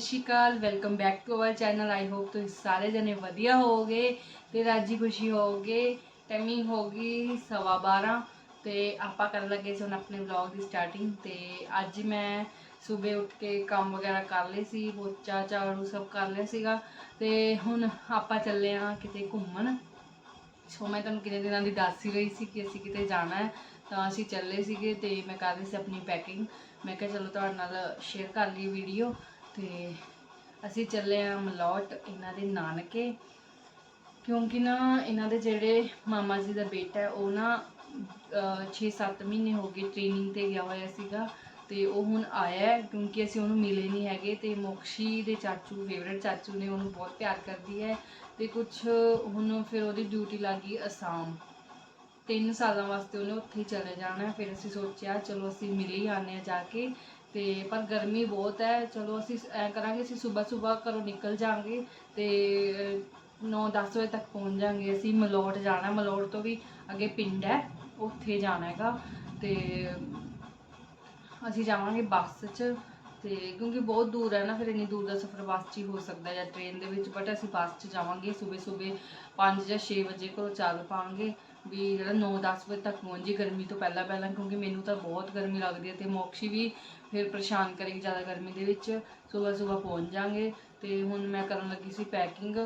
ਸਤਿ ਸ਼੍ਰੀ ਅਕਾਲ welcome back to our channel I hope ਤੁਸੀਂ ਸਾਰੇ ਜਣੇ ਵਧੀਆ ਹੋਵੋਗੇ ਤੇ ਰਾਜੀ ਖੁਸ਼ੀ ਹੋਵੋਗੇ। ਟਾਈਮਿੰਗ ਹੋਗੀ ਸਵਾ 12 ਤੇ ਆਪਾਂ ਕਰਨ ਲੱਗੇ ਸੀ ਹੁਣ ਆਪਣੇ ਵਲੌਗ ਦੀ ਸਟਾਰਟਿੰਗ ਤੇ ਅੱਜ ਮੈਂ ਸਵੇਰ ਉੱਠ ਕੇ ਕੰਮ ਵਗੈਰਾ ਕਰ ਲਏ ਸੀ, ਪੋਚਾ, ਝਾੜੂ ਸਭ ਕਰ ਲਿਆ ਸੀਗਾ ਤੇ ਹੁਣ ਆਪਾਂ ਚੱਲੇ ਆ ਕਿਤੇ ਘੁੰਮਣ। ਸੋ ਮੈਂ ਤੁਹਾਨੂੰ ਕਿੰਨੇ ਦਿਨਾਂ ਦੀ ਦੱਸ ਹੀ ਰਹੀ ਸੀ ਕਿ ਅਸੀਂ ਕਿਤੇ ਜਾਣਾ ਹੈ, ਤਾਂ ਅਸੀਂ ਚੱਲੇ ਸੀਗੇ ਤੇ ਮੈਂ ਕਰ ਰਹੀ ਸੀ ਆਪਣੀ ਪੈਕਿੰਗ ਮੈਂ ਕਿਹਾ ਚਲੋ ਤੁਹਾਡੇ ਨਾਲ ਸ਼ੇਅਰ ਕਰ ਲਈ ਵੀਡੀਓ ਤੇ ਅਸੀਂ ਚੱਲੇ ਆ ਮਲੌਟ ਇਹਨਾਂ ਦੇ ਨਾਨਕੇ। ਕਿਉਂਕਿ ਨਾ ਇਹਨਾਂ ਦੇ ਜਿਹੜੇ ਮਾਮਾ ਜੀ ਦਾ ਬੇਟਾ ਹੈ, ਉਹ ਨਾ 6-7 ਮਹੀਨੇ ਹੋ ਗਏ ਟ੍ਰੇਨਿੰਗ ਤੇ ਗਿਆ ਹੋਇਆ ਸੀਗਾ ਤੇ ਉਹ ਹੁਣ ਆਇਆ ਹੈ ਕਿਉਂਕਿ ਅਸੀਂ ਉਹਨੂੰ ਮਿਲੇ ਨਹੀਂ ਹੈਗੇ ਤੇ ਮੋਕਸ਼ੀ ਦੇ ਚਾਚੂ ਫੇਵਰਟ ਚਾਚੂ ਨੇ ਉਹਨੂੰ ਬਹੁਤ ਪਿਆਰ ਕਰਦੀ ਹੈ ਤੇ ਕੁਝ ਹੁਣ ਫਿਰ ਉਹਦੀ ਡਿਊਟੀ ਲੱਗੀ ਅਸਾਮ। ਤਿੰਨ ਸਾਲਾਂ ਵਾਸਤੇ ਉਹਨੇ ਉੱਥੇ ਚਲੇ ਜਾਣਾ ਫਿਰ ਅਸੀਂ ਸੋਚਿਆ, ਚਲੋ ਅਸੀਂ ਮਿਲ ਹੀ ਆਨੇ ਆ ਜਾ ਕੇ। ਤੇ ਪਰ ਗਰਮੀ ਬਹੁਤ ਹੈ। ਚਲੋ ਅਸੀਂ ਐ ਕਰਾਂਗੇ, ਅਸੀਂ ਸਵੇਰ ਸਵੇਰ ਘਰੋਂ ਨਿਕਲ ਜਾਾਂਗੇ ਤੇ 9-10 ਵਜੇ ਤੱਕ ਪਹੁੰਚ ਜਾਾਂਗੇ ਅਸੀਂ। ਮਲੋਟ ਜਾਣਾ, ਮਲੋਟ ਤੋਂ ਵੀ ਅੱਗੇ ਪਿੰਡ ਹੈ, ਉੱਥੇ ਜਾਣਾ ਹੈਗਾ। ਤੇ ਅਸੀਂ ਜਾਵਾਂਗੇ ਬੱਸ 'ਚ। ਤੇ ਕਿਉਂਕਿ ਬਹੁਤ ਦੂਰ ਹੈ ਨਾ, ਫਿਰ ਇੰਨੀ ਦੂਰ ਦਾ ਸਫ਼ਰ ਬੱਸ 'ਚ ਹੀ ਹੋ ਸਕਦਾ ਜਾਂ ਟ੍ਰੇਨ ਦੇ ਵਿੱਚ। ਬਟ ਅਸੀਂ ਬੱਸ 'ਚ ਜਾਵਾਂਗੇ, ਸਵੇਰੇ ਸਵੇਰੇ 5 ਜਾਂ 6 ਵਜੇ ਘਰੋਂ ਚੱਲ ਪਾਵਾਂਗੇ। ਵੀ ਜਿਹੜਾ 9-10 ਵਜੇ ਤੱਕ ਪਹੁੰਚ ਪਹੁੰਚੀ ਗਰਮੀ ਤੋਂ ਪਹਿਲਾਂ ਪਹਿਲਾਂ, ਕਿਉਂਕਿ ਮੈਨੂੰ ਤਾਂ ਬਹੁਤ ਗਰਮੀ ਲੱਗਦੀ ਹੈ ਤੇ ਮੋਕਸ਼ੀ ਵੀ ਫਿਰ ਪਰੇਸ਼ਾਨ ਕਰੇਗੀ ਜ਼ਿਆਦਾ ਗਰਮੀ ਦੇ ਵਿੱਚ। ਸਵੇਰ ਸਵੇਰ ਪਹੁੰਚ ਜਾਾਂਗੇ ਤੇ ਹੁਣ ਮੈਂ ਕਰਨ ਲੱਗੀ ਸੀ ਪੈਕਿੰਗ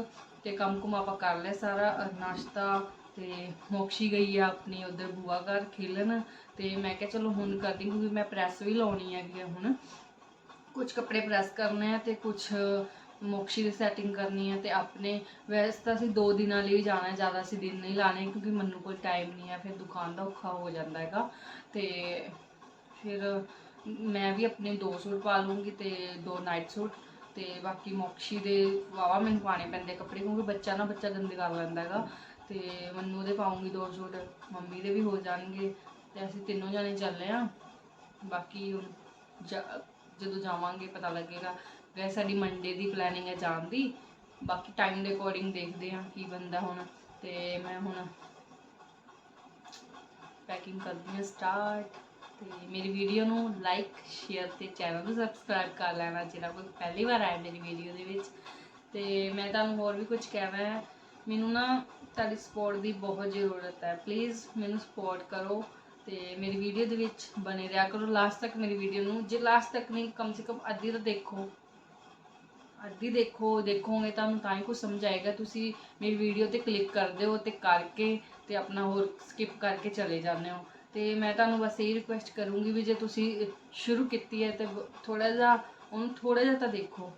ਤੇ ਕੰਮ ਕੁਮ ਆਪਾਂ ਕਰ ਲਿਆ ਸਾਰਾ ਨਾਸ਼ਤਾ ਤੇ ਮੋਕਸ਼ੀ ਗਈ ਆ ਆਪਣੀ ਉਧਰ ਬੂਆ ਘਰ ਖੇਲਣ ਤੇ ਮੈਂ ਕਿਹਾ ਚਲੋ ਹੁਣ ਕਰਦੀ ਕਿਉਂਕਿ ਮੈਂ ਪ੍ਰੈਸ ਵੀ ਲਾਉਣੀ ਹੈਗੀ ਆ ਹੁਣ। ਕੁਝ ਕੱਪੜੇ ਪ੍ਰੈਸ ਕਰਨੇ ਆ ਤੇ ਕੁਝ ਮੋਕਸ਼ੀ ਦੀ ਸੈਟਿੰਗ ਕਰਨੀ ਹੈ ਤੇ ਆਪਣੇ, ਵੈਸੇ ਤਾਂ ਅਸੀਂ ਦੋ ਦਿਨਾਂ ਲਈ ਜਾਣਾ, ਜ਼ਿਆਦਾ ਅਸੀਂ ਦਿਨ ਨਹੀਂ ਲਾਣੇ ਕਿਉਂਕਿ ਮੈਨੂੰ ਕੋਈ ਟਾਈਮ ਨਹੀਂ ਹੈ ਫਿਰ ਦੁਕਾਨ ਦਾ ਔਖਾ ਹੋ ਜਾਂਦਾ ਹੈਗਾ। ਤੇ ਫਿਰ ਮੈਂ ਵੀ ਆਪਣੇ ਦੋ ਸੂਟ ਪਾ ਲੂੰਗੀ ਤੇ ਦੋ ਨਾਈਟ ਸੂਟ ਤੇ ਬਾਕੀ ਮੋਕਸ਼ੀ ਦੇ ਵਾਵਾ ਮੈਨੂੰ ਪਾਣੇ ਪੈਂਦੇ ਕੱਪੜੇ ਕਿਉਂਕਿ ਬੱਚਾ ਨਾ ਬੱਚਾ ਗੰਦੇ ਕਰ ਲੈਂਦਾ ਹੈਗਾ। ਤੇ ਮੈਨੂੰ ਉਹਦੇ ਪਾਉਂਗੀ ਦੋ ਸੂਟ, ਮੰਮੀ ਦੇ ਵੀ ਹੋ ਜਾਣਗੇ ਤੇ ਅਸੀਂ ਤਿੰਨੋਂ ਜਾਣੇ ਚੱਲੇ ਆ। ਬਾਕੀ ਜਦੋਂ ਜਾਵਾਂਗੇ ਪਤਾ ਲੱਗੇਗਾ। ਵੈਸੇ ਸਾਡੀ ਮੰਡੇ ਦੀ ਪਲੈਨਿੰਗ ਹੈ ਜਾਣ ਦੀ। ਬਾਕੀ ਟਾਈਮ ਦੇ ਅਕੋਰਡਿੰਗ ਦੇਖਦੇ ਹਾਂ ਕੀ ਬੰਦਾ ਹੁਣ। ਤੇ ਮੈਂ ਹੁਣ ਪੈਕਿੰਗ ਕਰਦੀ ਹਾਂ ਸਟਾਰਟ ਤੇ ਮੇਰੀ ਵੀਡੀਓ ਨੂੰ ਲਾਈਕ ਸ਼ੇਅਰ ਤੇ ਚੈਨਲ ਨੂੰ ਸਬਸਕ੍ਰਾਈਬ ਕਰ ਲੈਣਾ ਜਿਹੜਾ ਕੋਈ ਪਹਿਲੀ ਵਾਰ ਆਇਆ ਮੇਰੀ ਵੀਡੀਓ ਦੇ ਵਿੱਚ। ਤੇ ਮੈਂ ਤੁਹਾਨੂੰ ਹੋਰ ਵੀ ਕੁਝ ਕਹਿਣਾ ਹੈ। ਮੈਨੂੰ ਨਾ ਤੁਹਾਡੀ ਸਪੋਰਟ ਦੀ ਬਹੁਤ ਜ਼ਰੂਰਤ ਹੈ। ਪਲੀਜ਼ ਮੈਨੂੰ ਸਪੋਰਟ ਕਰੋ ਤੇ ਮੇਰੀ ਵੀਡੀਓ ਦੇ ਵਿੱਚ ਬਣੇ ਰਿਹਾ ਕਰੋ। ਲਾਸਟ ਤੱਕ ਮੇਰੀ ਵੀਡੀਓ ਨੂੰ, ਜੇ ਲਾਸਟ ਤੱਕ ਨਹੀਂ, ਕਮ ਸੇ ਕਮ ਅੱਧੀ ਤਾਂ ਦੇਖੋ। ਅੱਧੀ ਦੇਖੋ, ਦੇਖੋਗੇ ਤੁਹਾਨੂੰ ਤਾਂ ਹੀ ਕੁਝ ਸਮਝ ਆਏਗਾ। ਤੁਸੀਂ ਮੇਰੀ ਵੀਡੀਓ ਤੇ ਕਲਿੱਕ ਕਰਦੇ ਹੋ ਤੇ ਕਰਕੇ ਤੇ ਆਪਣਾ ਹੋਰ ਸਕਿਪ ਕਰਕੇ ਚਲੇ ਜਾਂਦੇ ਹੋ। ਤੇ ਮੈਂ ਤੁਹਾਨੂੰ ਬਸ ਇਹ ਰਿਕੁਐਸਟ ਕਰੂੰਗੀ ਵੀ ਜੇ ਤੁਸੀਂ ਸ਼ੁਰੂ ਕੀਤੀ ਹੈ ਤੇ ਥੋੜਾ ਜਿਹਾ, ਉਹਨੂੰ ਥੋੜਾ ਜਿਹਾ ਤਾਂ ਦੇਖੋ।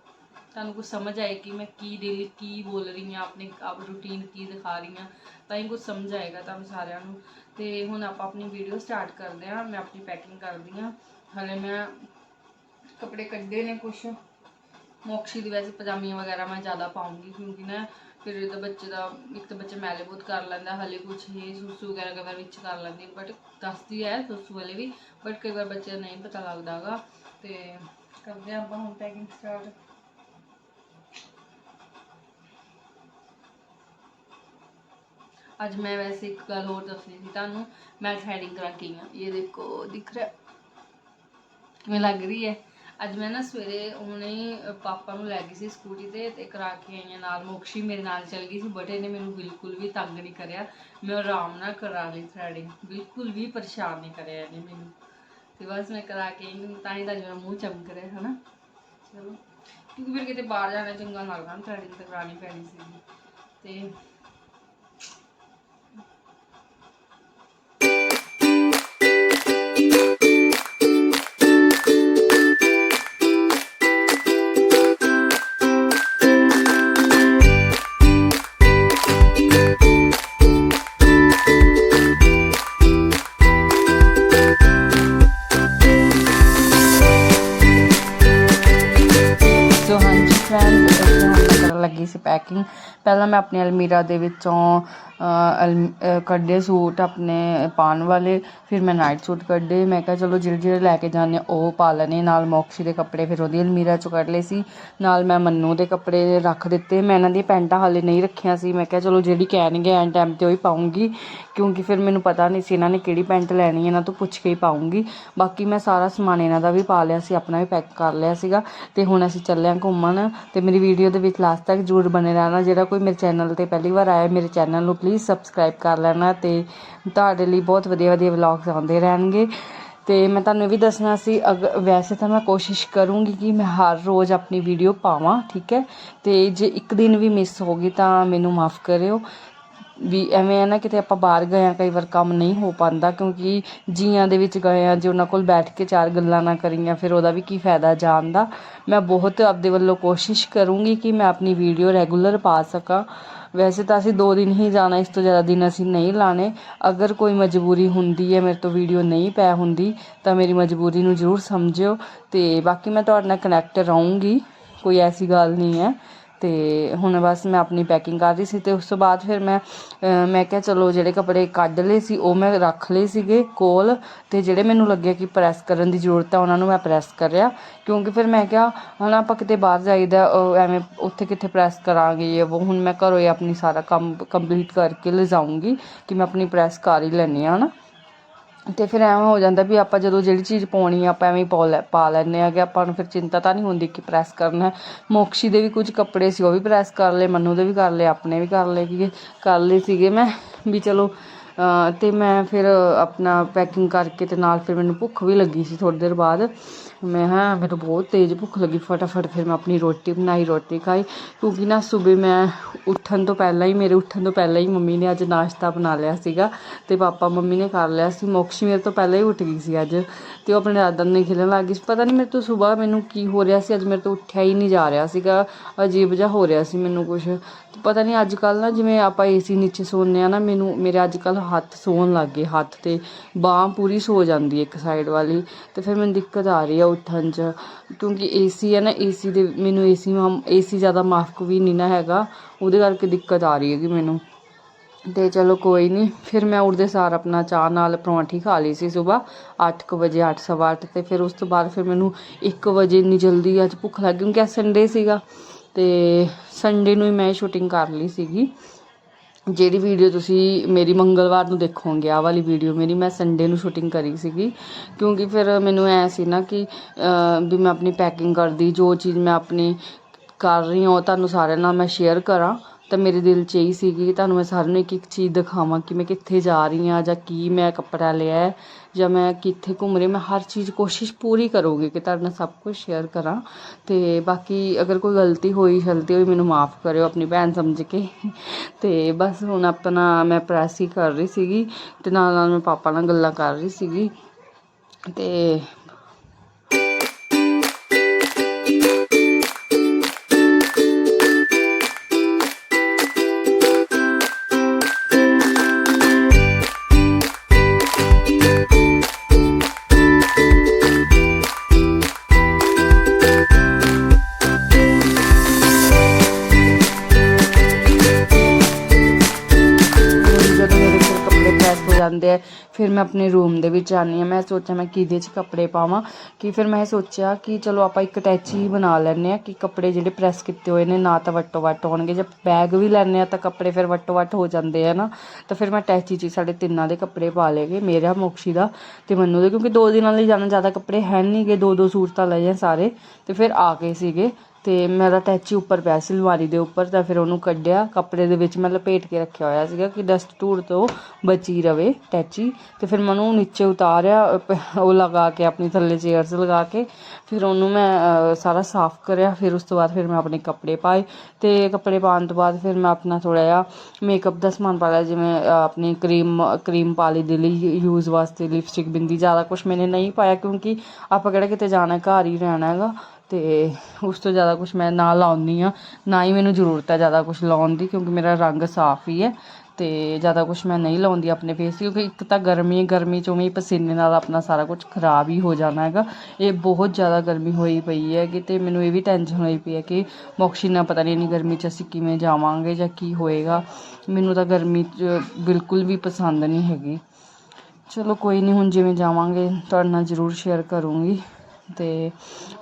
ਤੁਹਾਨੂੰ ਕੁਝ ਸਮਝ ਆਏ ਕਿ ਮੈਂ ਕੀ ਡੇਲੀ ਕੀ ਬੋਲ ਰਹੀ ਹਾਂ, ਆਪਣੇ ਆਪ ਰੂਟੀਨ ਕੀ ਦਿਖਾ ਰਹੀ ਹਾਂ, ਤਾਂ ਹੀ ਕੁਝ ਸਮਝ ਆਏਗਾ ਤੁਹਾਨੂੰ ਸਾਰਿਆਂ ਨੂੰ। ਤੇ ਹੁਣ ਆਪਾਂ ਆਪਣੀ ਵੀਡੀਓ ਸਟਾਰਟ ਕਰਦੇ ਹਾਂ, ਮੈਂ ਆਪਣੀ ਪੈਕਿੰਗ ਕਰਦੀ ਹਾਂ। ਹਲੇ ਮੈਂ ਕੱਪੜੇ ਕੱਢੇ ਨੇ ਕੁਝ ਮੋਕਸ਼ੀ ਦੀ ਵੈਸੇ ਪਜਾਮੀਆਂ ਵਗੈਰਾ ਮੈਂ ਜ਼ਿਆਦਾ ਪਾਉਂਗੀ ਕਿਉਂਕਿ ਨਾ ਫਿਰ ਇਹਦਾ ਬੱਚੇ ਦਾ, ਇੱਕ ਤਾਂ ਬੱਚਾ ਮੈਲੇ ਬਹੁਤ ਕਰ ਲੈਂਦਾ, ਹਲੇ ਕੁਝ ਹੀ ਸੁਸੂ ਵਗੈਰਾ ਕਈ ਵਾਰ ਵਿੱਚ ਕਰ ਲੈਂਦੀ ਬਟ ਦੱਸਦੀ ਹੈ ਸੁਸੂ ਵਾਲੇ ਵੀ ਬਟ ਕਈ ਵਾਰ ਬੱਚੇ ਨੂੰ ਨਹੀਂ ਪਤਾ ਲੱਗਦਾਗਾ ਤੇ ਕਰਦੇ ਆਪਾਂ ਹੁਣ ਪੈਕਿੰਗ ਸਟਾਰਟ ਅੱਜ ਮੈਂ ਵੈਸੇ ਇੱਕ ਗੱਲ ਹੋਰ ਦੱਸਣੀ ਸੀ ਤੁਹਾਨੂੰ, ਮੈਂ ਥ੍ਰੈਡਿੰਗ ਕਰਾ ਕੇ ਆਈ ਹਾਂ ਇਹ ਦੇਖੋ, ਦਿਖ ਰਿਹਾ। ਕਿਵੇਂ ਲੱਗ ਰਹੀ ਹੈ? ਅੱਜ ਮੈਂ ਨਾ ਸਵੇਰੇ ਹੁਣੇ ਪਾਪਾ ਨੂੰ ਲੈ ਗਈ ਸੀ ਸਕੂਟੀ ਤੇ ਤੇ ਕਰਾ ਕੇ ਆਈਆਂ ਨਾਲ। ਮੋਕਸ਼ੀ ਮੇਰੇ ਨਾਲ ਚੱਲ ਗਈ ਸੀ ਬਟ ਇਹਨੇ ਮੈਨੂੰ ਬਿਲਕੁਲ ਵੀ ਤੰਗ ਨਹੀਂ ਕਰਿਆ। ਮੈਂ ਆਰਾਮ ਨਾਲ ਕਰਾ ਲਈ ਥਰੈਡਿੰਗ ਬਿਲਕੁਲ ਵੀ ਪਰੇਸ਼ਾਨ ਨਹੀਂ ਕਰਿਆ ਇਹਨੇ ਮੈਨੂੰ। ਤੇ ਬਸ ਮੈਂ ਕਰਾ ਕੇ ਆਈ ਤਾਂ ਹੀ ਤਾਂ ਅੱਜ ਮੇਰਾ ਮੂੰਹ ਚਮਕ ਰਿਹਾ ਹੈ ਨਾ ਚਲੋ। ਕਿਉਂਕਿ ਫਿਰ ਕਿਤੇ ਬਾਹਰ ਜਾਣਾ ਚੰਗਾ ਨੀ ਲੱਗਦਾ ਥ੍ਰੈਡਿੰਗ ਤਾਂ ਕਰਾਉਣੀ ਪੈਣੀ ਸੀ। ਤੇ ਪੈਕਿੰਗ ਪਹਿਲਾਂ ਮੈਂ ਆਪਣੀ ਅਲਮੀਰਾ ਦੇ ਵਿੱਚੋਂ ਅ, ਕੱਢੇ ਸੂਟ ਆਪਣੇ ਪਾਉਣ ਵਾਲੇ। ਫਿਰ ਮੈਂ ਨਾਈਟ ਸੂਟ ਕੱਢੇ। ਮੈਂ ਕਿਹਾ ਚਲੋ ਜਿਹੜੇ ਜਿਹੜੇ ਲੈ ਕੇ ਜਾਣੇ ਉਹ ਪਾ ਲੈਣੇ ਨਾਲ ਮੋਕਸ਼ੀ ਦੇ ਕੱਪੜੇ ਫਿਰ ਉਹਦੀ ਅਲਮੀਰਾ ਚੋਂ ਕੱਢ ਲਏ ਸੀ। ਨਾਲ ਮੈਂ ਮੰਨੂ ਦੇ ਕੱਪੜੇ ਰੱਖ ਦਿੱਤੇ। ਮੈਂ ਇਹਨਾਂ ਦੀਆਂ ਪੈਂਟਾਂ ਹਾਲੇ ਨਹੀਂ ਰੱਖੀਆਂ ਸੀ। ਮੈਂ ਕਿਹਾ ਚਲੋ ਜਿਹੜੀ ਕਹਿਣਗੇ ਐਨ ਟਾਈਮ ਤੇ ਉਹੀ ਪਾਉਂਗੀ। ਕਿਉਂਕਿ ਫਿਰ ਮੈਨੂੰ ਪਤਾ ਨਹੀਂ ਸੀ ਇਹਨਾਂ ਨੇ ਕਿਹੜੀ ਪੈਂਟ ਲੈਣੀ ਹੈ। ਇਹਨਾਂ ਤੋਂ ਪੁੱਛ ਕੇ ਹੀ ਪਾਉਂਗੀ। ਬਾਕੀ ਮੈਂ ਸਾਰਾ ਸਮਾਨ ਇਹਨਾਂ ਦਾ ਵੀ ਪਾ ਲਿਆ ਸੀ। ਆਪਣਾ ਵੀ ਪੈਕ ਕਰ ਲਿਆ ਸੀਗਾ। ਤੇ ਹੁਣ ਅਸੀਂ ਚੱਲੇ ਹਾਂ ਘੁੰਮਣ। ਤੇ ਮੇਰੀ ਵੀਡੀਓ ਦੇ ਵਿੱਚ ਲਾਸਟ ਤੱਕ ਜ਼ਰੂਰ ਬਣੇ ਰਹਿਣਾ। ਜਿਹੜਾ ਕੋਈ ਮੇਰੇ ਚੈਨਲ ਤੇ ਪਹਿਲੀ ਵਾਰ ਆਇਆ, ਮੇਰੇ ਚੈਨਲ ਨੂੰ ਪਲੀਜ਼ ਸਬਸਕ੍ਰਾਈਬ ਕਰ ਲੈਣਾ ਤੇ ਤੁਹਾਡੇ ਲਈ ਬਹੁਤ ਵਧੀਆ ਵਧੀਆ ਵਲੌਗਸ ਆਉਂਦੇ ਰਹਿਣਗੇ। ਤੇ ਮੈਂ ਤੁਹਾਨੂੰ ਇਹ ਵੀ ਦੱਸਣਾ ਸੀ, ਅਗ, ਵੈਸੇ ਤਾਂ ਮੈਂ ਕੋਸ਼ਿਸ਼ ਕਰੂੰਗੀ ਕਿ ਮੈਂ ਹਰ ਰੋਜ਼ ਆਪਣੀ ਵੀਡੀਓ ਪਾਵਾਂ, ਠੀਕ ਹੈ? ਤੇ ਜੇ ਇੱਕ ਦਿਨ ਵੀ ਮਿਸ ਹੋ ਗਈ ਤਾਂ ਮੈਨੂੰ ਮਾਫ ਕਰਿਓ। ਵੀ ਐਵੇਂ ਹੈ ਨਾ ਕਿਤੇ ਆਪਾਂ ਬਾਹਰ ਗਏ ਆ ਕਈ ਵਾਰ ਕੰਮ ਨਹੀਂ ਹੋ ਪਾਉਂਦਾ ਕਿਉਂਕਿ ਜੀਆਂ ਦੇ ਵਿੱਚ ਗਏ ਆ ਜੇ ਉਹਨਾਂ ਕੋਲ ਬੈਠ ਕੇ ਚਾਰ ਗੱਲਾਂ ਨਾ ਕਰੀਆਂ, ਫਿਰ ਉਹਦਾ ਵੀ ਕੀ ਫਾਇਦਾ ਜਾਣ ਦਾ। ਮੈਂ ਬਹੁਤ ਆਪਦੇ ਵੱਲੋਂ ਕੋਸ਼ਿਸ਼ ਕਰੂੰਗੀ ਕਿ ਮੈਂ ਆਪਣੀ ਵੀਡੀਓ ਰੈਗੂਲਰ ਪਾ ਸਕਾਂ। ਵੈਸੇ ਤਾਂ ਅਸੀਂ ਦੋ ਦਿਨ ਹੀ ਜਾਣਾ, ਇਸ ਤੋਂ ਜ਼ਿਆਦਾ ਦਿਨ ਅਸੀਂ ਨਹੀਂ ਲਾਣੇ। ਅਗਰ ਕੋਈ ਮਜਬੂਰੀ ਹੁੰਦੀ ਹੈ, ਮੇਰੇ ਤੋਂ ਵੀਡੀਓ ਨਹੀਂ ਪੈ ਹੁੰਦੀ, ਤਾਂ ਮੇਰੀ ਮਜਬੂਰੀ ਨੂੰ ਜ਼ਰੂਰ ਸਮਝਿਓ। ਤੇ ਬਾਕੀ ਮੈਂ ਤੁਹਾਡੇ ਨਾਲ ਕਨੈਕਟ ਰਹੂੰਗੀ, ਕੋਈ ਐਸੀ ਗੱਲ ਨਹੀਂ ਹੈ। ਤੇ ਹੁਣ ਬਸ ਮੈਂ ਆਪਣੀ ਪੈਕਿੰਗ ਕਰ ਰਹੀ ਸੀ ਤੇ ਉਸ ਤੋਂ ਬਾਅਦ ਫਿਰ ਮੈਂ ਮੈਂ ਕਿਹਾ ਚਲੋ ਜਿਹੜੇ ਕੱਪੜੇ ਕੱਢ ਲਏ ਸੀ, ਉਹ ਮੈਂ ਰੱਖ ਲਏ ਸੀਗੇ ਕੋਲ ਤੇ ਜਿਹੜੇ ਮੈਨੂੰ ਲੱਗਿਆ ਕਿ ਪ੍ਰੈਸ ਕਰਨ ਦੀ ਜ਼ਰੂਰਤ ਹੈ ਉਹਨਾਂ ਨੂੰ ਮੈਂ ਪ੍ਰੈਸ ਕਰਿਆ। ਕਿਉਂਕਿ ਫਿਰ ਮੈਂ ਕਿਹਾ ਹੁਣ ਆਪਾਂ ਕਿਤੇ ਬਾਹਰ ਜਾਈਦਾ ਐਵੇਂ ਉੱਥੇ ਕਿੱਥੇ ਪ੍ਰੈਸ ਕਰਾਂਗੇ ਇਹ ਉਹ, ਹੁਣ ਮੈਂ ਘਰੋਂ ਹੀ ਆਪਣੀ ਸਾਰਾ ਕੰਮ ਕੰਪਲੀਟ ਕਰਕੇ ਲਿਜਾਊਂਗੀ ਕਿ ਮੈਂ ਆਪਣੀ ਪ੍ਰੈਸ ਕਰ ਹੀ ਲੈਂਦੀ ਹਾਂ ਨਾ ਅਤੇ ਫਿਰ ਐਵੇਂ ਹੋ ਜਾਂਦਾ ਵੀ ਆਪਾਂ ਜਦੋਂ ਜਿਹੜੀ ਚੀਜ਼ ਪਾਉਣੀ ਆ, ਆਪਾਂ ਐਵੇਂ ਹੀ ਪਾ ਲੈ, ਪਾ ਲੈਂਦੇ ਆ ਕਿ ਆਪਾਂ ਨੂੰ ਫਿਰ ਚਿੰਤਾ ਤਾਂ ਨਹੀਂ ਹੁੰਦੀ ਕਿ ਪ੍ਰੈਸ ਕਰਨਾ ਮੋਕਸ਼ੀ ਦੇ ਵੀ ਕੁਝ ਕੱਪੜੇ ਸੀ, ਉਹ ਵੀ ਪ੍ਰੈਸ ਕਰ ਲਏ, ਮੰਨੂ ਦੇ ਵੀ ਕਰ ਲਏ, ਆਪਣੇ ਵੀ ਕਰ ਲਏ ਕਿ ਕਰ ਲਏ ਸੀਗੇ ਮੈਂ ਵੀ ਚਲੋ, ਅਹ ਤੇ ਮੈਂ ਫਿਰ ਆਪਣਾ ਪੈਕਿੰਗ ਕਰਕੇ ਤੇ ਨਾਲ ਫਿਰ ਮੈਨੂੰ ਭੁੱਖ ਵੀ ਲੱਗੀ ਸੀ ਥੋੜੀ ਦੇਰ ਬਾਅਦ। ਮੈਂ ਹਾਂ ਮੈਨੂੰ ਬਹੁਤ ਤੇਜ਼ ਭੁੱਖ ਲੱਗੀ, ਫਟਾਫਟ ਫਿਰ ਮੈਂ ਆਪਣੀ ਰੋਟੀ ਬਣਾਈ, ਰੋਟੀ ਖਾਈ। ਕਿਉਂਕਿ ਨਾ ਸਵੇਰ ਮੈਂ ਉੱਠਣ ਤੋਂ ਪਹਿਲਾਂ ਹੀ, ਮੇਰੇ ਉੱਠਣ ਤੋਂ ਪਹਿਲਾਂ ਹੀ ਮੰਮੀ ਨੇ ਅੱਜ ਨਾਸ਼ਤਾ ਬਣਾ ਲਿਆ ਸੀਗਾ ਤੇ ਪਾਪਾ ਮੰਮੀ ਨੇ ਕਰ ਲਿਆ ਸੀ। ਮੋਕਸ਼ੀ ਮੇਰੇ ਤੋਂ ਪਹਿਲਾਂ ਹੀ ਉੱਠ ਗਈ ਸੀ ਅੱਜ ਤੇ ਉਹ ਆਪਣੇ ਦਾਦਾ ਨੇ ਖੇਲਣ ਲੱਗ ਗਈ ਸੀ। ਪਤਾ ਨਹੀਂ ਮੇਰੇ ਤੋਂ ਸਵੇਰ ਮੈਨੂੰ ਕੀ ਹੋ ਰਿਹਾ ਸੀ, ਅੱਜ ਮੇਰੇ ਤੋਂ ਉੱਠਿਆ ਹੀ ਨਹੀਂ ਜਾ ਰਿਹਾ ਸੀਗਾ। ਅਜੀਬ ਜਿਹਾ ਹੋ ਰਿਹਾ ਸੀ ਮੈਨੂੰ ਕੁਝ ਪਤਾ ਨਹੀਂ ਅੱਜ ਕੱਲ ਨਾ ਜਿਵੇਂ ਆਪਾਂ ਏਸੀ ਨੀਚੇ ਸੌਂਦੇ ਆ ਨਾ, ਮੈਨੂੰ, ਮੇਰੇ ਅੱਜ ਕੱਲ ਹੱਥ ਸੌਣ ਲੱਗ ਗਏ, ਹੱਥ ਤੇ ਬਾਹ ਪੂਰੀ ਸੋ ਜਾਂਦੀ ਇੱਕ ਸਾਈਡ ਵਾਲੀ। ਤੇ ਫਿਰ ਮੈਨੂੰ ਦਿੱਕਤ ਆ ਰਹੀ ਆ ਉੱਠਣ 'ਚ। ਕਿਉਂਕਿ ਏਸੀ ਹੈ ਨਾ ਏਸੀ ਦੇ, ਮੈਨੂੰ ਏਸੀ ਏਸੀ ਜ਼ਿਆਦਾ ਮਾਫਕ ਵੀ ਨਹੀਂ ਨਾ ਹੈਗਾ। ਉਹਦੇ ਕਰਕੇ ਦਿੱਕਤ ਆ ਰਹੀ ਹੈਗੀ ਮੈਨੂੰ। ਤੇ ਚਲੋ ਕੋਈ ਨਹੀਂ ਫਿਰ ਮੈਂ ਉੱਠਦੇ ਸਾਰ ਆਪਣਾ ਚਾਹ ਨਾਲ ਪਰੌਂਠੀ ਖਾ ਲਈ ਸੀ ਸਵੇਰ 8:00 ਵਜੇ 8:30 ਤੇ ਫਿਰ ਉਸ ਤੋਂ ਬਾਅਦ ਫਿਰ ਮੈਨੂੰ 1 ਵਜੇ ਇੰਨੀ ਜਲਦੀ ਅੱਜ ਭੁੱਖ ਲੱਗ ਗਈ, ਕਿਉਂਕਿ ਅੱਜ ਸੰਡੇ ਸੀਗਾ। ਤੇ ਸੰਡੇ ਨੂੰ ਹੀ ਮੈਂ ਸ਼ੂਟਿੰਗ ਕਰ ਲਈ ਸੀਗੀ। ਜਿਹੜੀ ਵੀਡੀਓ ਤੁਸੀਂ ਮੇਰੀ ਮੰਗਲਵਾਰ ਨੂੰ ਦੇਖੋਗੇ, ਆਹ ਵਾਲੀ ਵੀਡੀਓ ਮੇਰੀ, ਮੈਂ ਸੰਡੇ ਨੂੰ ਸ਼ੂਟਿੰਗ ਕਰੀ ਸੀਗੀ। ਕਿਉਂਕਿ ਫਿਰ ਮੈਨੂੰ ਐ ਸੀ ਨਾ ਕਿ ਵੀ ਮੈਂ ਆਪਣੀ ਪੈਕਿੰਗ ਕਰਦੀ, ਜੋ ਚੀਜ਼ ਮੈਂ ਆਪਣੀ ਕਰ ਰਹੀ ਹਾਂ, ਉਹ ਤੁਹਾਨੂੰ ਸਾਰਿਆਂ ਨਾਲ ਮੈਂ ਸ਼ੇਅਰ ਕਰਾਂ। ਤਾਂ ਮੇਰੇ ਦਿਲ 'ਚ ਇਹੀ ਸੀਗੀ ਕਿ ਤੁਹਾਨੂੰ ਮੈਂ ਸਾਰਿਆਂ ਨੂੰ ਇੱਕ ਇੱਕ ਚੀਜ਼ ਦਿਖਾਵਾਂ ਕਿ ਮੈਂ ਕਿੱਥੇ ਜਾ ਰਹੀ ਹਾਂ ਜਾਂ ਕੀ ਮੈਂ ਕੱਪੜਾ ਲਿਆ ਜਾਂ ਮੈਂ ਕਿੱਥੇ ਘੁੰਮ ਰਹੀ ਮੈਂ ਹਰ ਚੀਜ਼ ਕੋਸ਼ਿਸ਼ ਪੂਰੀ ਕਰੂੰਗੀ ਕਿ ਤੁਹਾਡੇ ਨਾਲ ਸਭ ਕੁਝ ਸ਼ੇਅਰ ਕਰਾਂ। ਤੇ ਬਾਕੀ ਅਗਰ ਕੋਈ ਗਲਤੀ ਹੋਈ ਗਲਤੀ ਹੋਈ, ਮੈਨੂੰ ਮਾਫ ਕਰਿਓ ਆਪਣੀ ਭੈਣ ਸਮਝ ਕੇ। ਤੇ ਬਸ ਹੁਣ ਆਪਣਾ ਮੈਂ ਪ੍ਰੈਸ ਹੀ ਕਰ ਰਹੀ ਸੀਗੀ ਤੇ ਨਾਲ ਨਾਲ ਮੈਂ ਪਾਪਾ ਨਾਲ ਗੱਲਾਂ ਕਰ ਰਹੀ ਸੀਗੀ। ਤੇ ਪ੍ਰੈਸ ਆ। ਫਿਰ ਮੈਂ ਆਪਣੇ ਰੂਮ ਦੇ ਵਿੱਚ ਆਉਂਦੀ ਹਾਂ। ਮੈਂ ਸੋਚਿਆ ਮੈਂ ਕਿਹਦੇ 'ਚ ਕੱਪੜੇ ਪਾਵਾਂ। ਕਿ ਫਿਰ ਮੈਂ ਸੋਚਿਆ ਕਿ ਚਲੋ ਆਪਾਂ ਇੱਕ ਅਟੈਚੀ ਹੀ ਬਣਾ ਲੈਂਦੇ ਆ ਕਿ ਕੱਪੜੇ ਜਿਹੜੇ ਪ੍ਰੈਸ ਕੀਤੇ ਹੋਏ ਨੇ ਨਾ ਤਾਂ ਵੱਟੋ ਵੱਟ ਹੋਣਗੇ। ਜੇ ਬੈਗ ਵੀ ਲੈਂਦੇ ਆ ਤਾਂ ਕੱਪੜੇ ਫਿਰ ਵੱਟੋ ਵੱਟ ਹੋ ਜਾਂਦੇ ਆ ਨਾ। ਤਾਂ ਫਿਰ ਮੈਂ ਅਟੈਚੀ 'ਚ ਹੀ ਸਾਡੇ ਤਿੰਨਾਂ ਦੇ ਕੱਪੜੇ ਪਾ ਲਏਗੇ ਮੇਰਾ, ਮੋਕਸ਼ੀ ਦਾ ਤੇ ਮੰਨੂ ਦੇ। ਕਿਉਂਕਿ ਦੋ ਦਿਨਾਂ ਲਈ ਜਾਣਾ ਜ਼ਿਆਦਾ ਕੱਪੜੇ ਹੈ ਨਹੀਂਗੇ ਦੋ ਦੋ ਸੂਟ ਤਾਂ ਲਏ ਆ ਸਾਰੇ। ਤੇ ਫਿਰ ਆ ਗਏ ਸੀਗੇ। ਤੇ ਮੇਰਾ ਟੈਚੀ ਉੱਪਰ ਪਿਆ ਸੀ, ਅਲਮਾਰੀ ਦੇ ਉੱਪਰ ਤਾਂ ਫਿਰ ਉਹਨੂੰ ਕੱਢਿਆ, ਕੱਪੜੇ ਦੇ ਵਿੱਚ ਮੈਂ ਲਪੇਟ ਕੇ ਰੱਖਿਆ ਹੋਇਆ ਸੀਗਾ ਕਿ ਡਸਟ ਧੂੜ ਤੋਂ ਬਚੀ ਰਵੇ ਟੈਚੀ। ਤੇ ਫਿਰ ਮੈਂ ਉਹਨੂੰ ਨੀਚੇ ਉਤਾਰਿਆ ਪ- ਉਹ ਲਗਾ ਕੇ ਆਪਣੀ ਥੱਲੇ ਚੇਅਰਸ ਲਗਾ ਕੇ, ਫਿਰ ਉਹਨੂੰ ਮੈਂ ਸਾਰਾ ਸਾਫ਼ ਕਰਿਆ, ਫਿਰ ਉਸ ਤੋਂ ਬਾਅਦ ਫਿਰ ਮੈਂ ਆਪਣੇ ਕੱਪੜੇ ਪਾਏ। ਤੇ ਕੱਪੜੇ ਪਾਉਣ ਤੋਂ ਬਾਅਦ ਫਿਰ ਮੈਂ ਆਪਣਾ ਥੋੜਾ ਜਿਹਾ ਮੇਕਅਪ ਦਾ ਸਮਾਨ ਪਾ ਲਿਆ, ਜਿਵੇਂ ਆਪਣੀ ਕਰੀਮ ਕਰੀਮ ਪਾ ਲਈ ਦੇ ਲਈ ਯੂਜ਼ ਵਾਸਤੇ ਲਿਪਸਟਿਕ ਬਿੰਦੀ, ਜ਼ਿਆਦਾ ਕੁਝ ਮੈਨੇ ਨਹੀਂ ਪਾਇਆ ਕਿਉਂਕਿ ਆਪਾਂ ਕਿਹੜਾ ਕਿਤੇ ਜਾਣਾ, ਘਰ ਹੀ ਰਹਿਣਾ ਹੈਗਾ। ਅਤੇ ਉਸ ਤੋਂ ਜ਼ਿਆਦਾ ਕੁਝ ਮੈਂ ਨਾ ਲਾਉਂਦੀ ਹਾਂ। ਨਾ ਹੀ ਮੈਨੂੰ ਜ਼ਰੂਰਤ ਹੈ ਜ਼ਿਆਦਾ ਕੁਝ ਲਾਉਣ ਦੀ, ਕਿਉਂਕਿ ਮੇਰਾ ਰੰਗ ਸਾਫ਼ ਹੀ ਹੈ ਅਤੇ ਜ਼ਿਆਦਾ ਕੁਝ ਮੈਂ ਨਹੀਂ ਲਾਉਂਦੀ ਆਪਣੇ ਫੇਸ ਕਿਉਂਕਿ ਇੱਕ ਤਾਂ ਗਰਮੀ ਗਰਮੀ ਚੋਂ ਵੀ ਪਸੀਨੇ ਨਾਲ ਆਪਣਾ ਸਾਰਾ ਕੁਝ ਖਰਾਬ ਹੀ ਹੋ ਜਾਣਾ ਹੈਗਾ। ਇਹ ਬਹੁਤ ਜ਼ਿਆਦਾ ਗਰਮੀ ਹੋਈ ਪਈ ਹੈ ਕਿ ਤੇ ਮੈਨੂੰ ਇਹ ਵੀ ਟੈਨਸ਼ਨ ਹੋਈ ਪਈ ਹੈ ਕਿ ਮੋਕਸ਼ੀ ਨਾਲ ਪਤਾ ਨਹੀਂ ਇੰਨੀ ਗਰਮੀ 'ਚ ਅਸੀਂ ਕਿਵੇਂ ਜਾਵਾਂਗੇ ਜਾਂ ਕੀ ਹੋਏਗਾ। ਮੈਨੂੰ ਤਾਂ ਗਰਮੀ 'ਚ ਬਿਲਕੁਲ ਵੀ ਪਸੰਦ ਨਹੀਂ ਹੈਗੀ। ਚਲੋ ਕੋਈ ਨਹੀਂ ਹੁਣ ਜਿਵੇਂ ਜਾਵਾਂਗੇ, ਤੁਹਾਡੇ ਨਾਲ ਜ਼ਰੂਰ ਸ਼ੇਅਰ ਕਰੂੰਗੀ। ਤੇ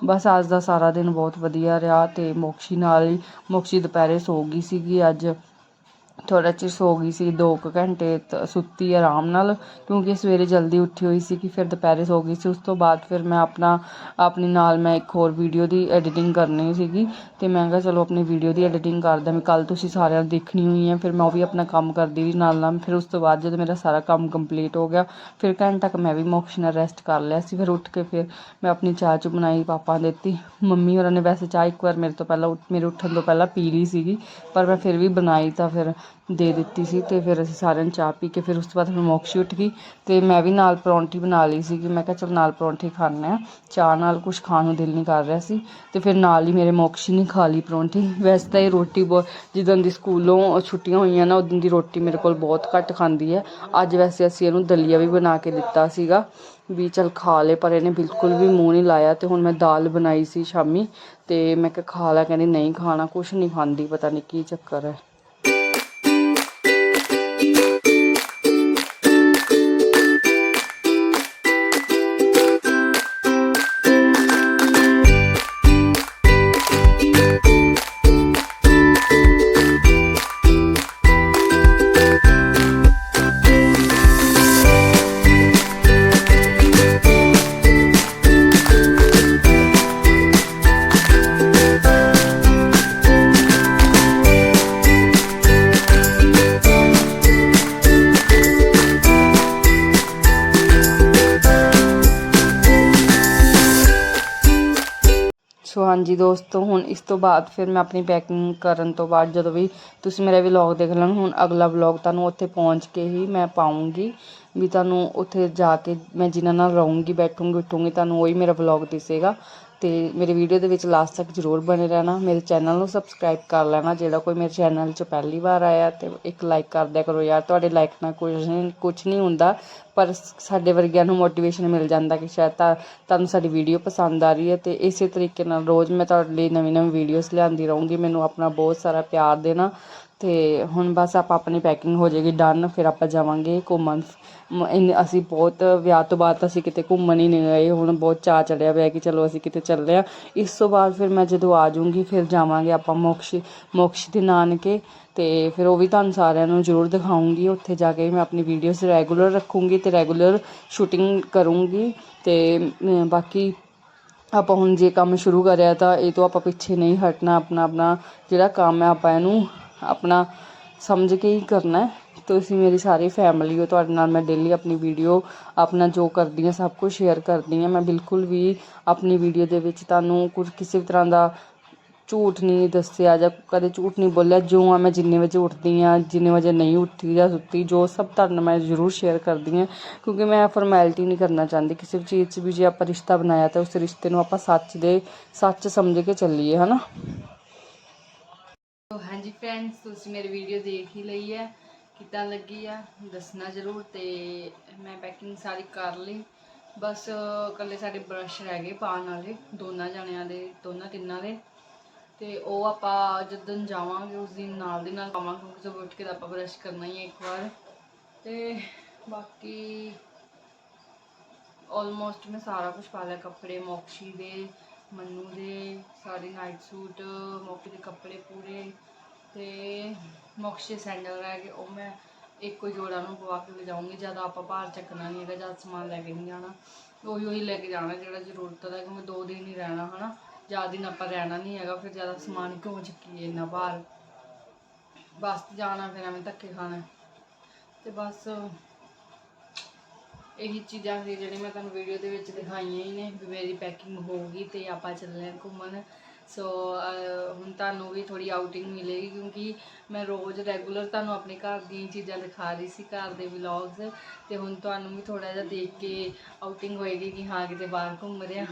ਬਸ ਅੱਜ ਦਾ ਸਾਰਾ ਦਿਨ ਬਹੁਤ ਵਧੀਆ ਰਿਹਾ ਤੇ ਮੋਕਸ਼ੀ ਨਾਲ ਹੀ, ਮੋਕਸ਼ੀ ਦੁਪਹਿਰੇ ਸੋ ਗਈ ਸੀਗੀ ਅੱਜ। ਥੋੜਾ ਚਿਰ ਸੋ ਗਈ ਸੀ 2 ਘੰਟੇ ਤ- ਸੁੱਤੀ ਆਰਾਮ ਨਾਲ, ਕਿਉਂਕਿ ਸਵੇਰੇ ਜਲਦੀ ਉੱਠੀ ਹੋਈ ਸੀ ਕਿ ਫਿਰ ਦੁਪਹਿਰੇ ਸੋ ਗਈ ਸੀ। ਉਸ ਤੋਂ ਬਾਅਦ ਫਿਰ ਮੈਂ ਆਪਣਾ, ਆਪਣੀ ਨਾਲ ਮੈਂ ਇੱਕ ਹੋਰ ਵੀਡੀਓ ਦੀ ਐਡੀਟਿੰਗ ਕਰਨੀ ਸੀਗੀ ਤੇ ਮੈਂ ਕਿਹਾ ਚਲੋ ਆਪਣੀ ਵੀਡੀਓ ਦੀ ਐਡੀਟਿੰਗ ਕਰਦਾ, ਮੈਂ ਕੱਲ ਤੁਸੀਂ ਸਾਰਿਆਂ ਨੂੰ ਦੇਖਣੀ ਹੋਈ ਹੈ ਫਿਰ ਮੈਂ ਉਹ ਵੀ ਆਪਣਾ ਕੰਮ ਕਰਦੀ ਰਹੀ ਨਾਲ ਨਾਲ। ਫਿਰ ਉਸ ਤੋਂ ਬਾਅਦ ਜਦੋਂ ਮੇਰਾ ਸਾਰਾ ਕੰਮ ਕੰਪਲੀਟ ਹੋ ਗਿਆ, ਫਿਰ ਘੰਟਾ ਤੱਕ ਮੈਂ ਵੀ ਮੋਕਸ਼ ਨਾਲ ਰੈਸਟ ਕਰ ਲਿਆ ਸੀ। ਫਿਰ ਉੱਠ ਕੇ ਫਿਰ ਮੈਂ ਆਪਣੀ ਚਾਹ 'ਚ ਬਣਾਈ, ਪਾਪਾ ਦਿੱਤੀ। ਮੰਮੀ ਹੋਰਾਂ ਨੇ ਵੈਸੇ ਚਾਹ ਇੱਕ ਵਾਰ ਮੇਰੇ ਤੋਂ ਪਹਿਲਾਂ ਉੱਠ- ਮੇਰੇ ਉੱਠਣ ਤੋਂ ਪਹਿਲਾਂ ਪੀ ਲਈ ਸੀਗੀ, ਪਰ ਮੈਂ ਫਿਰ ਵੀ ਬਣਾਈ ਤਾਂ ਫਿਰ ਦੇ ਦਿੱਤੀ ਸੀ ਤੇ ਫਿਰ ਅਸੀਂ ਸਾਰਿਆਂ ਨੇ ਚਾਹ ਪੀ ਕੇ ਫਿਰ ਉਸ ਤੋਂ ਬਾਅਦ ਫਿਰ ਮੋਕਸ਼ੀ ਉੱਠ ਗਈ ਤੇ ਮੈਂ ਵੀ ਨਾਲ ਪਰੌਂਠੀ ਬਣਾ ਲਈ ਸੀਗੀ ਮੈਂ ਕਿਹਾ ਚਲ ਨਾਲ ਪਰੌਂਠੀ ਖਾਣੇ ਆ ਚਾਹ ਨਾਲ ਕੁਝ ਖਾਣ ਨੂੰ ਦਿਲ ਨਹੀਂ ਕਰ ਰਿਹਾ ਸੀ ਤੇ ਫਿਰ ਨਾਲ ਹੀ ਮੇਰੇ ਮੋਕਸ਼ੀ ਨੇ ਖਾ ਲਈ ਪਰੌਂਠੀ। ਵੈਸੇ ਤਾਂ ਇਹ ਰੋਟੀ ਬਹੁਤ ਜਿੱਦਾਂ ਦੀ ਸਕੂਲੋਂ ਛੁੱਟੀਆਂ ਹੋਈਆਂ ਨਾ, ਉਦੋਂ ਦੀ ਰੋਟੀ ਮੇਰੇ ਕੋਲ ਬਹੁਤ ਘੱਟ ਖਾਂਦੀ ਹੈ। ਅੱਜ ਵੈਸੇ ਅਸੀਂ ਇਹਨੂੰ ਦਲੀਆ ਵੀ ਬਣਾ ਕੇ ਦਿੱਤਾ ਸੀਗਾ ਵੀ ਚਲ ਖਾ ਲੇ, ਪਰ ਇਹਨੇ ਬਿਲਕੁਲ ਵੀ ਮੂੰਹ ਨਹੀਂ ਲਾਇਆ ਤੇ ਹੁਣ ਮੈਂ ਦਾਲ ਬਣਾਈ ਸੀ ਸ਼ਾਮੀ ਤੇ ਮੈਂ ਕਿਹਾ ਖਾ ਲੈ, ਕਹਿੰਦੀ ਨਹੀਂ ਖਾਣਾ ਕੁਝ ਨਹੀਂ ਖਾਂਦੀ, ਪਤਾ ਨਹੀਂ ਕੀ ਚੱਕਰ ਹੈ। ਦੋਸਤੋ ਹੁਣ, ਇਸ ਤੋਂ ਬਾਅਦ ਫਿਰ ਮੈਂ ਆਪਣੀ ਪੈਕਿੰਗ ਕਰਨ ਤੋਂ ਬਾਅਦ ਜਦੋਂ ਵੀ ਤੁਸੀਂ ਮੇਰਾ ਵਲੌਗ ਦੇਖ ਲੈਣ, ਹੁਣ ਅਗਲਾ ਵਲੌਗ ਤੁਹਾਨੂੰ ਉੱਥੇ ਪਹੁੰਚ ਕੇ ਹੀ ਮੈਂ ਪਾਉਂਗੀ ਵੀ ਤੁਹਾਨੂੰ ਉੱਥੇ ਜਾ ਕੇ ਮੈਂ ਜਿਨ੍ਹਾਂ ਨਾਲ ਰਹੂੰਗੀ, ਬੈਠੂੰਗੀ, ਉੱਠੂੰਗੀ, ਤੁਹਾਨੂੰ ਉਹੀ ਮੇਰਾ ਵਲੌਗ ਦਿਸੇਗਾ। ਤੇ ਮੇਰੇ ਵੀਡੀਓ ਦੇ ਵਿੱਚ ਲਾਸਟ ਤੱਕ ਜ਼ਰੂਰ ਬਣੇ ਰਹਿਣਾ। ਮੇਰੇ ਚੈਨਲ ਨੂੰ ਸਬਸਕ੍ਰਾਈਬ ਕਰ ਲੈਣਾ। ਜਿਹੜਾ ਕੋਈ ਮੇਰੇ ਚੈਨਲ 'ਚ ਪਹਿਲੀ ਵਾਰ ਆਇਆ ਤੇ ਇੱਕ ਲਾਈਕ ਕਰ ਦਿਆ ਕਰੋ। ਯਾਰ, ਤੁਹਾਡੇ ਲਾਈਕ ਨਾਲ ਕੁਝ ਨਹੀਂ ਕੁਝ ਨਹੀਂ ਹੁੰਦਾ, ਪਰ ਸਾਡੇ ਵਰਗਿਆਂ ਨੂੰ ਮੋਟੀਵੇਸ਼ਨ ਮਿਲ ਜਾਂਦਾ ਕਿ ਸ਼ਾਇਦ ਤਾਂ, ਤੁਹਾਨੂੰ ਸਾਡੀ ਵੀਡੀਓ ਪਸੰਦ ਆ ਰਹੀ ਹੈ ਤੇ ਇਸੇ ਤਰੀਕੇ ਨਾਲ ਰੋਜ਼ ਮੈਂ ਤੁਹਾਡੇ ਲਈ ਨਵੀਂ ਨਵੀਂ ਵੀਡੀਓਜ਼ ਲਿਆਂਦੀ ਰਹੂੰਗੀ। ਮੈਨੂੰ ਆਪਣਾ ਬਹੁਤ ਸਾਰਾ ਪਿਆਰ ਦੇਣਾ ਤੇ ਹੁਣ ਬਸ ਆਪਾਂ ਆਪਣੀ ਪੈਕਿੰਗ ਹੋ ਜਾਏਗੀ ਡਨ ਫਿਰ ਆਪਾਂ ਜਾਵਾਂਗੇ ਘੁੰਮਣ। ਇੰਨੇ- ਅਸੀਂ ਬਹੁਤ, ਵਿਆਹ ਤੋਂ ਬਾਅਦ ਤਾਂ ਅਸੀਂ ਕਿਤੇ ਘੁੰਮਣ ਹੀ ਨਹੀਂ ਗਏ, ਹੁਣ ਬਹੁਤ ਚਾਅ ਚੜਿਆ ਪਿਆ ਕਿ ਚਲੋ ਅਸੀਂ ਕਿਤੇ ਚੱਲਦੇ ਆ। ਇਸ ਤੋਂ ਬਾਅਦ ਫਿਰ ਮੈਂ ਜਦੋਂ ਆ ਜਾਊਂਗੀ, ਫਿਰ ਜਾਵਾਂਗੇ ਆਪਾਂ ਮੋਕਸ਼ ਮੋਕਸ਼ ਦੇ ਨਾਨਕੇ ਤੇ ਫਿਰ ਉਹ ਵੀ ਤੁਹਾਨੂੰ ਸਾਰਿਆਂ ਨੂੰ ਜ਼ਰੂਰ ਦਿਖਾਉਂਗੀ ਉੱਥੇ ਜਾ ਕੇ ਮੈਂ ਆਪਣੀ ਵੀਡੀਓਜ਼ ਰੈਗੂਲਰ ਰੱਖੂੰਗੀ ਤੇ ਰੈਗੂਲਰ ਸ਼ੂਟਿੰਗ ਕਰੂੰਗੀ ਤੇ ਬਾਕੀ ਆਪਾਂ ਹੁਣ ਜੇ ਕੰਮ ਸ਼ੁਰੂ ਕਰਿਆ ਤਾਂ ਇਹ ਤੋਂ ਆਪਾਂ ਪਿੱਛੇ ਨਹੀਂ ਹਟਣਾ, ਆਪਣਾ ਆਪਣਾ ਜਿਹੜਾ ਕੰਮ ਹੈ ਆਪਾਂ ਇਹਨੂੰ ਆਪਣਾ ਸਮਝ ਕੇ ਹੀ ਕਰਨਾ ਤੁਸੀਂ ਮੇਰੀ ਸਾਰੀ ਫੈਮਿਲੀ ਹੋ, ਤੁਹਾਡੇ ਨਾਲ ਮੈਂ ਡੇਲੀ ਆਪਣੀ ਵੀਡੀਓ ਆਪਣਾ ਜੋ ਕਰਦੀ ਹਾਂ, ਸਭ ਕੁਝ ਸ਼ੇਅਰ ਕਰਦੀ ਹਾਂ। ਮੈਂ ਬਿਲਕੁਲ ਵੀ ਆਪਣੀ ਵੀਡੀਓ ਦੇ ਵਿੱਚ ਤੁਹਾਨੂੰ ਕੁਝ ਕਿਸੇ ਵੀ ਤਰ੍ਹਾਂ ਦਾ ਝੂਠ ਨਹੀਂ ਦੱਸਿਆ ਜਾਂ ਕਦੇ ਝੂਠ ਨਹੀਂ ਬੋਲਿਆ। ਜੋ ਆ ਮੈਂ ਜਿੰਨੇ ਵਜੇ ਉੱਠਦੀ ਆ ਜਿੰਨੇ ਵਜੇ ਨਹੀਂ ਉੱਠਦੀ ਜਾਂ ਸੁੱਤੀ, ਜੋ ਸਭ ਤੁਹਾਨੂੰ ਮੈਂ ਜ਼ਰੂਰ ਸ਼ੇਅਰ ਕਰਦੀ ਹਾਂ। ਕਿਉਂਕਿ ਮੈਂ ਫਾਰਮੈਲਿਟੀ ਨਹੀਂ ਕਰਨਾ ਚਾਹੁੰਦੀ। ਕਿਸੇ ਵੀ ਚੀਜ਼ 'ਚ ਵੀ ਜੇ ਆਪਾਂ ਰਿਸ਼ਤਾ ਬਣਾਇਆ ਤਾਂ ਉਸ ਰਿਸ਼ਤੇ ਨੂੰ ਆਪਾਂ ਸੱਚ ਦੇ, ਸੱਚ ਸਮਝ ਕੇ ਚੱਲੀਏ, ਹਨਾ? ਤੋ ਹਾਂਜੀ ਫਰੈਂਡਸ ਤੁਸੀਂ ਮੇਰੀ ਵੀਡੀਓ ਦੇਖ ਹੀ ਲਈ ਹੈ। ਕਿੱਦਾਂ ਲੱਗੀ ਆ? ਦੱਸਣਾ ਜ਼ਰੂਰ ਤੇ ਮੈਂ ਪੈਕਿੰਗ ਸਾਰੀ ਕਰ ਲਈ। ਬਸ ਇਕੱਲੇ ਸਾਡੇ ਬ੍ਰਸ਼ ਰਹਿ ਗਏ ਪਾਉਣ ਵਾਲੇ, ਦੋਨਾਂ ਜਣਿਆਂ ਦੇ, ਦੋਨਾਂ ਤਿੰਨਾਂ ਦੇ। ਤੇ ਉਹ ਆਪਾਂ ਜਦੋਂ ਜਾਵਾਂਗੇ, ਉਸ ਦਿਨ ਨਾਲ ਦੀ ਨਾਲ ਪਾਵਾਂਗੇ, ਕਿਉਂਕਿ ਸਵੇਰ ਉੱਠ ਕੇ ਤਾਂ ਆਪਾਂ ਬ੍ਰਸ਼ ਕਰਨਾ ਹੀ ਹੈ ਇੱਕ ਵਾਰ। ਤੇ ਬਾਕੀ ਆਲਮੋਸਟ ਮੈਂ ਸਾਰਾ ਕੁਝ ਪਾ ਲਿਆ, ਕੱਪੜੇ, ਮੋਕਸ਼ੀ ਦੇ ਮੰਨੂ ਦੇ ਸਾਰੇ ਨਾਈਟ ਸੂਟ ਮੌਕੇ ਦੇ ਕੱਪੜੇ ਪੂਰੇ ਤੇ ਮੋਕਸ਼ੀ ਦੇ ਸੈਂਡਲ ਰਹਿ ਗਏ। ਉਹ ਮੈਂ ਇੱਕੋ ਜੋੜਾ ਨੂੰ ਪਵਾ ਕੇ ਲਿਜਾਉਂਗੀ ਜ਼ਿਆਦਾ ਆਪਾਂ ਭਾਰ ਚੱਕਣਾ ਨਹੀਂ ਹੈਗਾ, ਜਦ ਸਮਾਨ ਲੈ ਕੇ ਨਹੀਂ ਜਾਣਾ ਉਹੀ ਉਹੀ ਲੈ ਕੇ ਜਾਣਾ ਜਿਹੜਾ ਜ਼ਰੂਰਤ ਦਾ ਕਿਉਂਕਿ ਦੋ ਦਿਨ ਹੀ ਰਹਿਣਾ, ਹਨਾ? ਜ਼ਿਆਦਾ ਦਿਨ ਆਪਾਂ ਰਹਿਣਾ ਨਹੀਂ ਹੈਗਾ, ਫਿਰ ਜ਼ਿਆਦਾ ਸਮਾਨ ਕਿਉਂ ਚੱਕੀਏ ਇੰਨਾ ਭਾਰ ਬਸ ਜਾਣਾ, ਫਿਰ ਐਵੇਂ ਧੱਕੇ ਖਾਣਾ। ਤੇ ਬਸ ਇਹੀ ਚੀਜ਼ਾਂ ਸੀ ਜਿਹੜੀ ਮੈਂ ਤੁਹਾਨੂੰ ਵੀਡੀਓ ਦੇ ਵਿੱਚ ਦਿਖਾਈਆਂ ਹੀ ਨੇ ਵੀ ਮੇਰੀ ਪੈਕਿੰਗ ਹੋ ਗਈ ਤੇ ਆਪਾਂ ਚੱਲੇ ਹਾਂ ਘੁੰਮਣ। ਸੋ ਹੁਣ ਤੁਹਾਨੂੰ ਵੀ ਥੋੜੀ ਆਊਟਿੰਗ ਮਿਲੇਗੀ ਕਿਉਂਕਿ ਮੈਂ ਰੋਜ਼ ਰੈਗੂਲਰ ਤੁਹਾਨੂੰ ਆਪਣੇ ਘਰ ਦੀਆਂ ਚੀਜ਼ਾਂ ਦਿਖਾ ਰਹੀ ਸੀ, ਘਰ ਦੇ ਵਲੌਗਸ ਤੇ ਹੁਣ ਤੁਹਾਨੂੰ ਵੀ ਥੋੜਾ ਜਿਹਾ ਦੇਖ ਕੇ ਆਊਟਿੰਗ ਹੋਏਗੀ ਕਿ ਹਾਂ, ਕਿਤੇ ਬਾਹਰ ਘੁੰਮ ਰਿਹਾ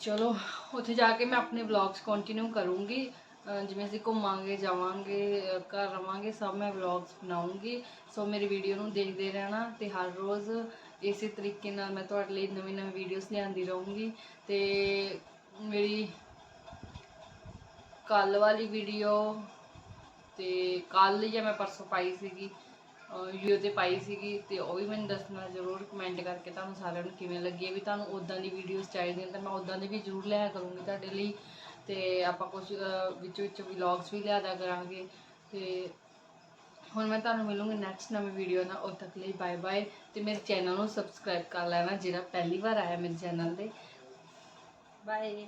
ਚਲੋ, ਉੱਥੇ ਜਾ ਕੇ ਮੈਂ ਆਪਣੇ ਵਲੌਗਸ ਕੰਟੀਨਿਊ ਕਰੂੰਗੀ। ਜਿਵੇਂ ਅਸੀਂ ਘੁੰਮਾਂਗੇ, ਜਾਵਾਂਗੇ ਘਰ ਰਵਾਂਗੇ, ਸਭ ਮੈਂ ਵਲੌਗਸ ਬਣਾਉਂਗੀ। ਸੋ ਮੇਰੀ ਵੀਡੀਓ ਨੂੰ ਦੇਖਦੇ ਰਹਿਣਾ ਤੇ ਹਰ ਰੋਜ਼ ਇਸੇ ਤਰੀਕੇ ਨਾਲ ਮੈਂ ਤੁਹਾਡੇ ਲਈ ਨਵੀਂ ਨਵੀਂ ਵੀਡੀਓਜ਼ ਲਿਆਂਦੀ ਰਹੂੰਗੀ। ਤੇ ਮੇਰੀ ਕੱਲ ਵਾਲੀ ਵੀਡੀਓ ਤੇ ਕੱਲ ਜਾਂ ਮੈਂ ਪਰਸੋਂ ਪਾਈ ਸੀਗੀ ਵੀਡੀਓ ਤੇ ਪਾਈ ਸੀਗੀ ਤੇ ਉਹ ਵੀ ਮੈਨੂੰ ਦੱਸਣਾ ਜ਼ਰੂਰ ਕਮੈਂਟ ਕਰਕੇ ਤੁਹਾਨੂੰ ਸਾਰਿਆਂ ਨੂੰ ਕਿਵੇਂ ਲੱਗੀ ਹੈ ਵੀ ਤੁਹਾਨੂੰ ਉਦਾਂ ਦੀ ਵੀਡੀਓਜ਼ ਚਾਹੀਦੀਆਂ ਤਾਂ ਮੈਂ ਉਦਾਂ ਦੀ ਵੀ ਜ਼ਰੂਰ ਲਿਆ ਕਰੂੰਗੀ ਤੁਹਾਡੇ ਲਈ। ਤੇ ਆਪਾਂ ਕੁਝ ਵਿੱਚ ਵਿੱਚ ਵਲੌਗਸ ਵੀ ਲਿਆਦਾ ਕਰਾਂਗੇ ਤੇ ਹੁਣ ਮੈਂ ਤੁਹਾਨੂੰ ਮਿਲੂੰਗੀ ਨੈਕਸਟ ਨਵੀਂ ਵੀਡੀਓ ਨਾਲ, ਉਦ ਤੱਕ ਲਈ ਬਾਏ ਬਾਏ ਤੇ ਮੇਰੇ ਚੈਨਲ ਨੂੰ ਸਬਸਕ੍ਰਾਈਬ ਕਰ ਲੈਣਾ ਜਿਹੜਾ ਪਹਿਲੀ ਵਾਰ ਆਇਆ ਮੇਰੇ ਚੈਨਲ ਤੇ। ਬਾਏ